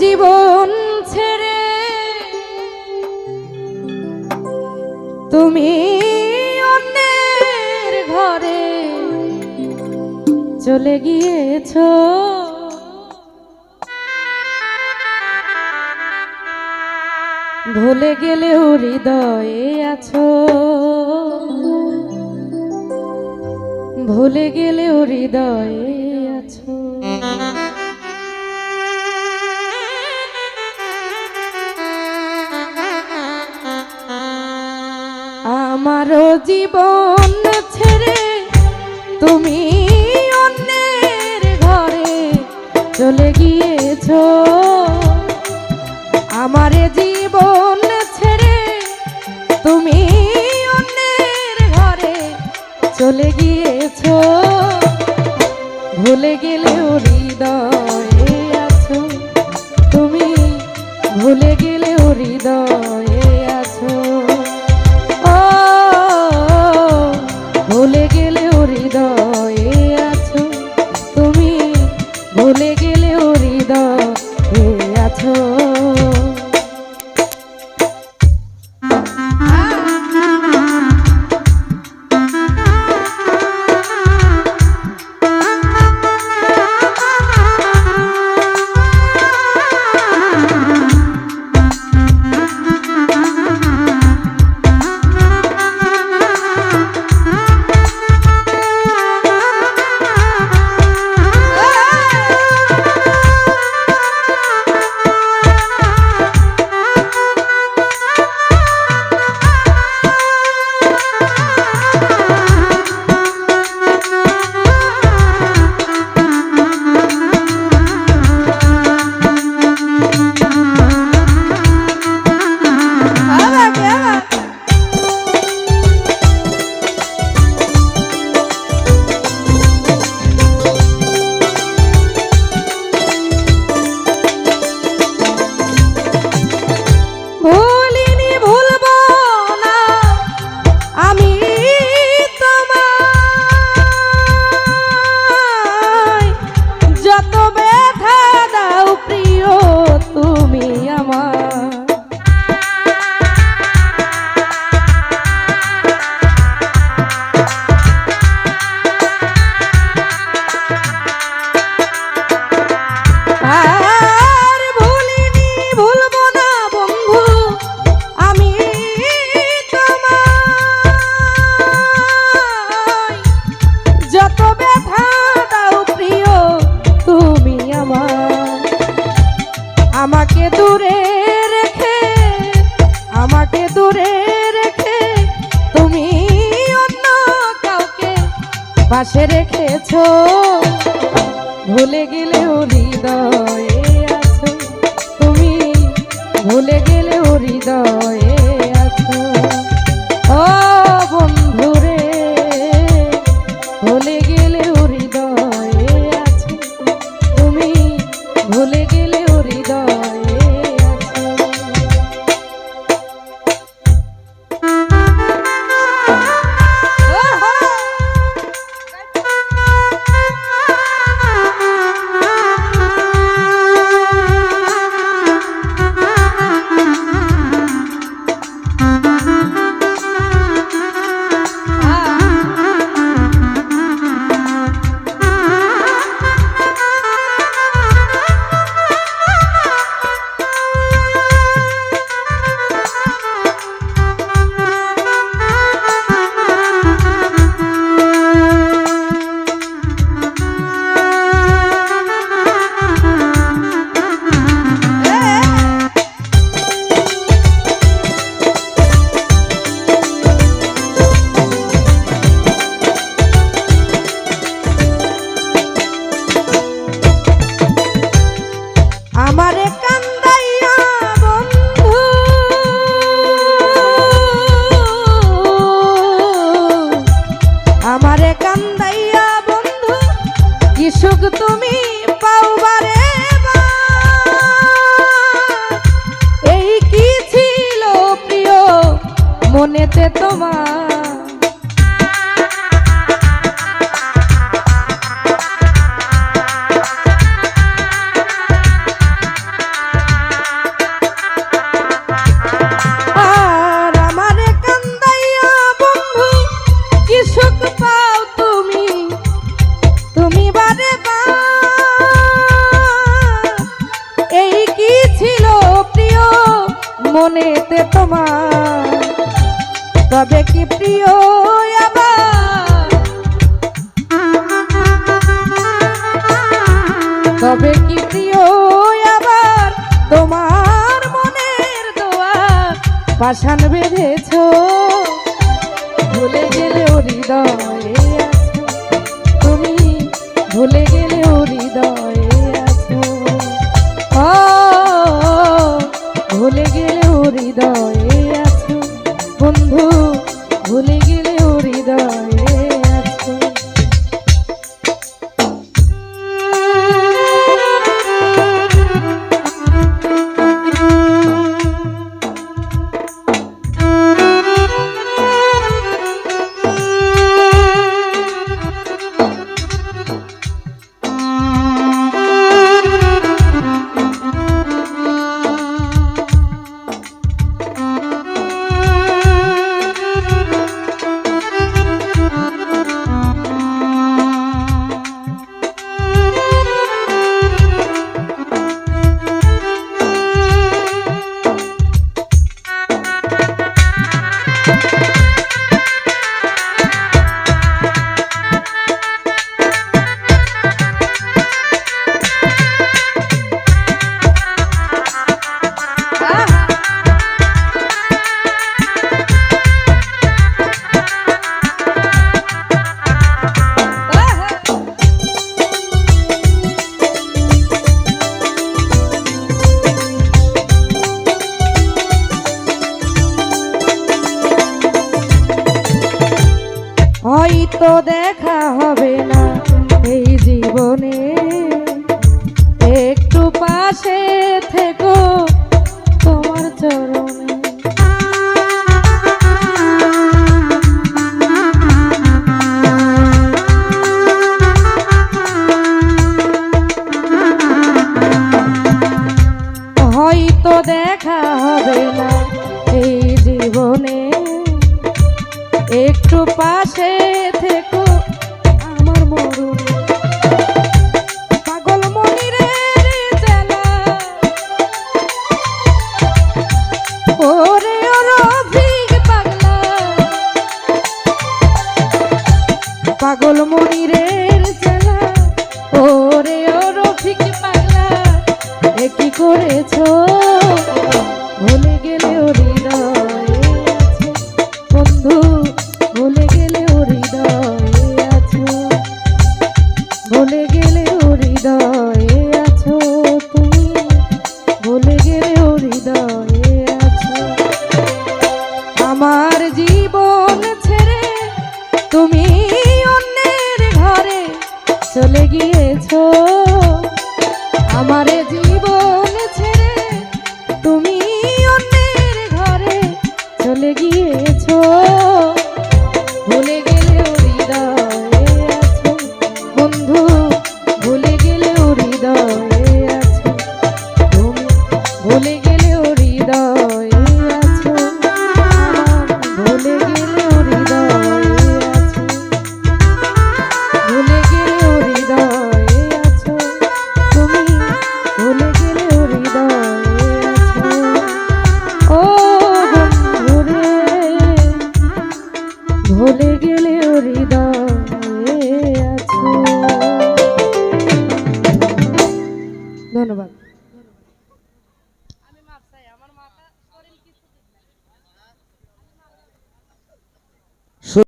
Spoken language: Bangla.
জীবন ছেড়ে তুমি অন্যের ঘরে চলে গিয়েছ। ভুলে গেলেও হৃদয়ে আছো। ভুলে গেলেও হৃদয়ে আমারও জীবন ছেড়ে তুমি অন্যের ঘরে চলে গিয়েছ। আমার জীবন ছেড়ে তুমি অন্যের ঘরে চলে গিয়েছ। ভুলে গেলেও ভুলে গেলে হৃদয়ে আছো। তুমি ভুলে গেলেও হৃদয়ে আছো। ও বন্ধুরে, ভুলে গেলেও হৃদয়ে আছো। তুমি ভুলে গেলেও তবে কি প্রিয় আমার? তবে কি প্রিয় আমার? তোমার মনের দোয়া পাশান বেঁধেছ তো দেখা হবে না এই জীবনে। একটু পাশে থেকো আমার মরু পাগল মনিরে গেছো আমারে জীবন ছেড়ে তুমি অন্যের ঘরে চলে গিয়েছো। ভুলে গেলেও হৃদয়ে আছো। বন্ধু, ভুলে গেলেও হৃদয়ে আছো। তুমি ভুলে গেলেও হৃদয়